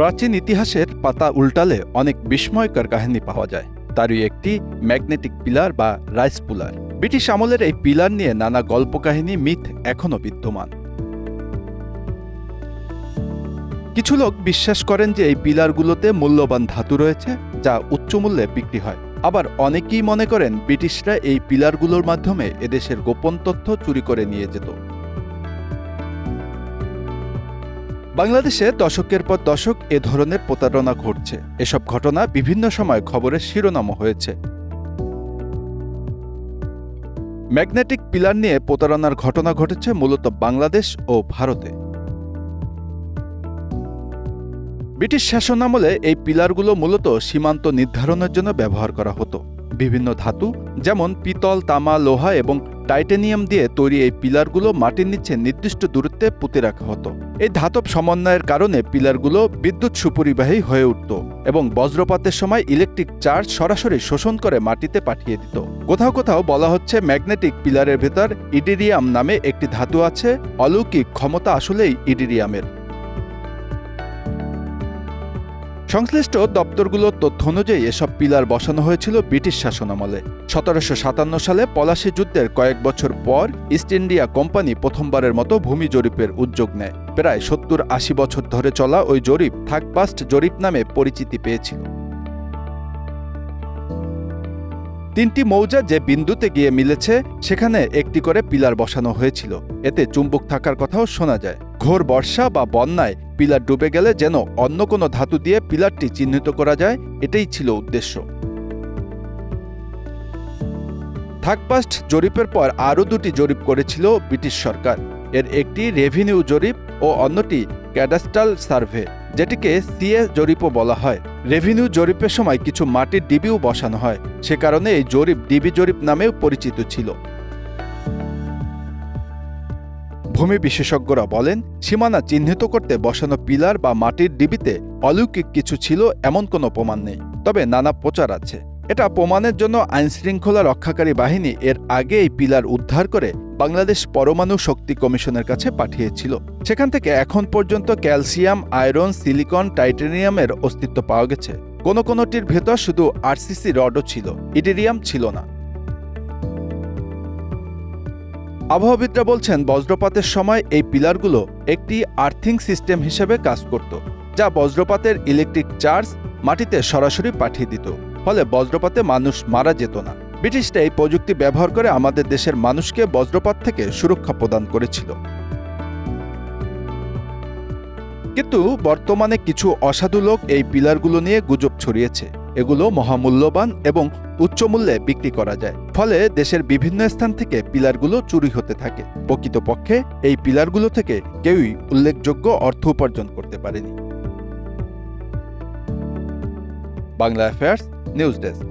প্রাচীন ইতিহাসের পাতা উল্টালে অনেক বিস্ময়কর কাহিনী পাওয়া যায়। তারই একটি ম্যাগনেটিক পিলার বা রাইস পুলার। ব্রিটিশ আমলের এই পিলার নিয়ে নানা গল্প কাহিনী মিথ এখনও বিদ্যমান। কিছু লোক বিশ্বাস করেন যে এই পিলারগুলোতে মূল্যবান ধাতু রয়েছে, যা উচ্চ মূল্যে বিক্রি হয়। আবার অনেকেই মনে করেন ব্রিটিশরা এই পিলারগুলোর মাধ্যমে এদেশের গোপন তথ্য চুরি করে নিয়ে যেত। বাংলাদেশে দশকের পর দশক এ ধরনের প্রতারণা ঘটছে। এসব ঘটনা বিভিন্ন সময় খবরের শিরোনামও হয়েছে। ম্যাগনেটিক পিলার নিয়ে প্রতারণার ঘটনা ঘটেছে মূলত বাংলাদেশ ও ভারতে। ব্রিটিশ শাসনামলে এই পিলারগুলো মূলত সীমান্ত নির্ধারণের জন্য ব্যবহার করা হতো। বিভিন্ন ধাতু, যেমন পিতল, তামা, লোহা এবং টাইটেনিয়াম দিয়ে তৈরি এই পিলারগুলো মাটির নিচে নির্দিষ্ট দূরত্বে পুঁতে রাখা হতো। এই ধাতব সমন্বয়ের কারণে পিলারগুলো বিদ্যুৎ সুপরিবাহী হয়ে উঠত এবং বজ্রপাতের সময় ইলেকট্রিক চার্জ সরাসরি শোষণ করে মাটিতে পাঠিয়ে দিত। কোথাও কোথাও বলা হচ্ছে ম্যাগনেটিক পিলারের ভেতর ইডিরিয়াম নামে একটি ধাতু আছে। অলৌকিক ক্ষমতা আসলেই ইডিরিয়ামের। সংশ্লিষ্ট দপ্তরগুলোর তথ্য অনুযায়ী এসব পিলার বসানো হয়েছিল ব্রিটিশ শাসনামলে। সতেরোশো সাতান্ন সালে পলাশী যুদ্ধের কয়েক বছর পর ইস্ট ইন্ডিয়া কোম্পানি প্রথমবারের মতো ভূমি জরিপের উদ্যোগ নেয়। প্রায় সত্তর আশি বছর ধরে চলা ওই জরিপ থাকপাস্ট জরিপ নামে পরিচিতি পেয়েছিল। তিনটি মৌজা যে বিন্দুতে গিয়ে মিলেছে, সেখানে একটি করে পিলার বসানো হয়েছিল। এতে চুম্বক থাকার কথাও শোনা যায়। ঘোর বর্ষা বা বন্যায় পিলার ডুবে গেলে যেন অন্য কোনো ধাতু দিয়ে পিলারটি চিহ্নিত করা যায়, এটাই ছিল উদ্দেশ্য। থাকপাস্ট জরিপের পর আরও দুটি জরিপ করেছিল ব্রিটিশ সরকার। এর একটি রেভিনিউ জরিপ ও অন্যটি ক্যাডাস্ট্রাল সার্ভে, যেটিকে সিএ জরিপও বলা হয়। রেভিনিউ জরিপের সময় কিছু মাটির ডিবিও বসানো হয়, সে কারণে এই জরিপ ডিবি জরিপ নামেও পরিচিত ছিল। ভূমি বিশেষজ্ঞরা বলেন, সীমানা চিহ্নিত করতে বসানো পিলার বা মাটির ডিবিতে অলৌকিক কিছু ছিল এমন কোনো প্রমাণ নেই, তবে নানা প্রচার আছে। এটা প্রমাণের জন্য আইনশৃঙ্খলা রক্ষাকারী বাহিনী এর আগে এই পিলার উদ্ধার করে বাংলাদেশ পরমাণু শক্তি কমিশনের কাছে পাঠিয়েছিল। সেখান থেকে এখন পর্যন্ত ক্যালসিয়াম, আয়রন, সিলিকন, টাইটেনিয়ামের অস্তিত্ব পাওয়া গেছে। কোনো কোনোটির ভেতর শুধু আরসিসি রডও ছিল, ইটেরিয়াম ছিল না। আবহাওয়াবিদরা বলছেন, বজ্রপাতের সময় এই পিলারগুলো একটি আর্থিং সিস্টেম হিসেবে কাজ করত, যা বজ্রপাতের ইলেকট্রিক চার্জ মাটিতে সরাসরি পাঠিয়ে দিত। ফলে বজ্রপাতে মানুষ মারা যেত না। ব্রিটিশরা এই প্রযুক্তি ব্যবহার করে আমাদের দেশের মানুষকে বজ্রপাত থেকে সুরক্ষা প্রদান করেছিল। কিন্তু বর্তমানে কিছু অসাধু লোক এই পিলারগুলো নিয়ে গুজব ছড়িয়েছে। এগুলো মহামূল্যবান এবং উচ্চমূল্যে বিক্রি করা যায়। ফলে দেশের বিভিন্ন স্থান থেকে পিলারগুলো চুরি হতে থাকে। প্রকৃতপক্ষে এই পিলারগুলো থেকে কেউই উল্লেখযোগ্য অর্থ উপার্জন করতে পারেনি। Bangla affairs news desk